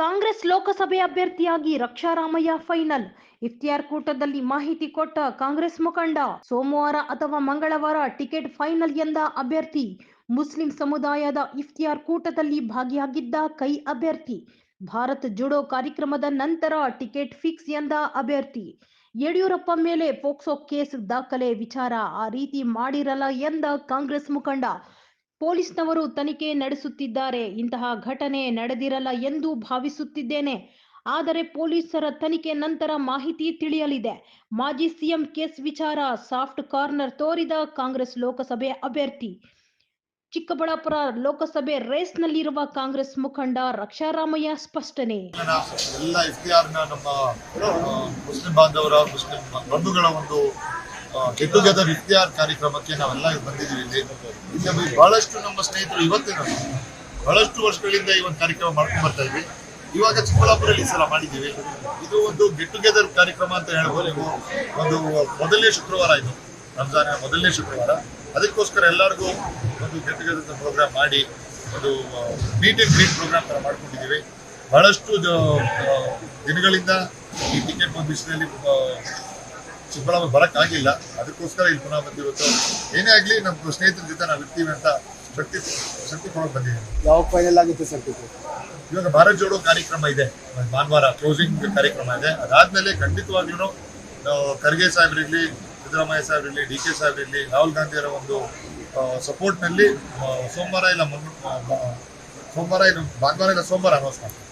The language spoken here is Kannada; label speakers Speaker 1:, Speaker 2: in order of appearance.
Speaker 1: ಕಾಂಗ್ರೆಸ್ ಲೋಕಸಭೆ ಅಭ್ಯರ್ಥಿಯಾಗಿ ರಕ್ಷಾರಾಮಯ್ಯ ಫೈನಲ್. ಇಫ್ತಿಯಾರ್ ಕೂಟದಲ್ಲಿ ಮಾಹಿತಿ ಕೊಟ್ಟ ಕಾಂಗ್ರೆಸ್ ಮುಖಂಡ, ಸೋಮವಾರ ಅಥವಾ ಮಂಗಳವಾರ ಟಿಕೆಟ್ ಫೈನಲ್ ಎಂದ ಅಭ್ಯರ್ಥಿ, ಮುಸ್ಲಿಂ ಸಮುದಾಯದ ಇಫ್ತಿಯಾರ್ ಕೂಟದಲ್ಲಿ ಭಾಗಿಯಾಗಿದ್ದ ಕೈ ಅಭ್ಯರ್ಥಿ, ಭಾರತ್ ಜುಡೋ ಕಾರ್ಯಕ್ರಮದ ನಂತರ ಟಿಕೆಟ್ ಫಿಕ್ಸ್ ಎಂದ ಅಭ್ಯರ್ಥಿ. ಯಡಿಯೂರಪ್ಪ ಮೇಲೆ ಪೋಕ್ಸೋ ಕೇಸ್ ದಾಖಲೆ ವಿಚಾರ, ಆ ರೀತಿ ಮಾಡಿರಲ್ಲ ಎಂದ ಕಾಂಗ್ರೆಸ್ ಮುಖಂಡ ಪೊಲೀಸ್ನವರು ತನಿಖೆ ನಡೆಸುತ್ತಿದ್ದಾರೆ. ಇಂತಹ ಘಟನೆ ನಡೆದಿರಲ್ಲ ಎಂದು ಭಾವಿಸುತ್ತಿದ್ದೇನೆ. ಆದರೆ ಪೊಲೀಸರ ತನಿಖೆ ನಂತರ ಮಾಹಿತಿ ತಿಳಿಯಲಿದೆ. ಮಾಜಿ ಸಿಎಂ ಕೇಸ್ ವಿಚಾರ, ಸಾಫ್ಟ್ ಕಾರ್ನರ್ ತೋರಿದ ಕಾಂಗ್ರೆಸ್ ಲೋಕಸಭೆ ಅಭ್ಯರ್ಥಿ. ಚಿಕ್ಕಬಳ್ಳಾಪುರ ಲೋಕಸಭೆ ರೇಸ್ನಲ್ಲಿರುವ ಕಾಂಗ್ರೆಸ್ ಮುಖಂಡ ರಕ್ಷಾರಾಮಯ್ಯ ಸ್ಪಷ್ಟನೆ.
Speaker 2: ಎಲ್ಲ ನಮ್ಮ ಮುಸ್ಲಿಂ ಬಾಂಧವರ, ಮುಸ್ಲಿಂ ಬಂಧುಗಳ ಒಂದು ಗೆಟ್ ಟುಗೆದರ್ ಇಫ್ತಿಯಾರ್ ಕಾರ್ಯಕ್ರಮಕ್ಕೆ ನಾವೆಲ್ಲ ಬಂದಿದ್ದೀವಿ ಇಲ್ಲಿ. ಬಹಳಷ್ಟು ನಮ್ಮ ಸ್ನೇಹಿತರು ಇವತ್ತಿನ ಬಹಳಷ್ಟು ವರ್ಷಗಳಿಂದ ಈ ಒಂದು ಕಾರ್ಯಕ್ರಮ ಮಾಡ್ಕೊಂಡು ಬರ್ತಾ ಇದ್ವಿ. ಇವಾಗ ಚಿಕ್ಕಬಳ್ಳಾಪುರಲ್ಲಿ ಈ ಸಲ ಮಾಡಿದ್ದೀವಿ. ಇದು ಒಂದು ಗೆಟ್ ಟುಗೆದರ್ ಕಾರ್ಯಕ್ರಮ ಅಂತ ಹೇಳ್ಬೋದು ಒಂದು ಮೊದಲನೇ ಶುಕ್ರವಾರ ಇದು. ರಂಜಾನಿನ ಮೊದಲನೇ ಶುಕ್ರವಾರ. ಅದಕ್ಕೋಸ್ಕರ ಎಲ್ಲರಿಗೂ ಒಂದು ಗೆಟ್ ಟುಗೆದರ್ ಪ್ರೋಗ್ರಾಮ್ ಮಾಡಿ, ಒಂದು ಮೀಟ್ ಅಂಡ್ ಗ್ರೀಟ್ ಪ್ರೋಗ್ರಾಮ್ ತರ ಮಾಡ್ಕೊಂಡಿದ್ದೀವಿ. ಬಹಳಷ್ಟು ದಿನಗಳಿಂದ ಈ ಟಿಕೆಟ್ ಒಂದು ವಿಷಯದಲ್ಲಿ ಬರಕ್ ಚಿಕ್ಕಬಳ್ಳಾಪುರ ಅದಕ್ಕೋಸ್ಕರ ಇಲ್ಲಿ ಪುನಃ ಬಂದಿವತ್ತು ಏನೇ ಆಗಲಿ ನಮ್ಮ ಸ್ನೇಹಿತರ ಜೊತೆ ನಾವು ಇರ್ತೀವಿ ಅಂತ ಶಕ್ತಿ ಶಕ್ತಿ ಕೊಡೋಕೆ ಬಂದಿದ್ದೀನಿ
Speaker 3: ಯಾವ ಫೈನಲ್ ಆಗುತ್ತೆ ಸರ್
Speaker 2: ಇವಾಗ ಭಾರತ್ ಜೋಡೋ ಕಾರ್ಯಕ್ರಮ ಇದೆ. ಭಾನುವಾರ ಕ್ಲೋಸಿಂಗ್ ಕಾರ್ಯಕ್ರಮ ಇದೆ. ಅದಾದ್ಮೇಲೆ ಖಂಡಿತವಾಗ್ಲೂ ನಾವು ಖರ್ಗೆ ಸಾಹೇಬ್ರಿರ್ಲಿ ಸಿದ್ದರಾಮಯ್ಯ ಸಾಹೇಬ್ರಿರ್ಲಿ ಡಿ ಕೆ ಸಾಹೇಬ್ರಿರ್ಲಿ ರಾಹುಲ್ ಗಾಂಧಿಯವರ ಒಂದು ಸಪೋರ್ಟ್ನಲ್ಲಿ ಸೋಮವಾರ ಇಲ್ಲ ಸೋಮವಾರ ಇಲ್ಲ ಭಾನುವಾರ ಇಲ್ಲ ಸೋಮವಾರ ಅನೌನ್ಸ್ ಮಾಡ್ತೀವಿ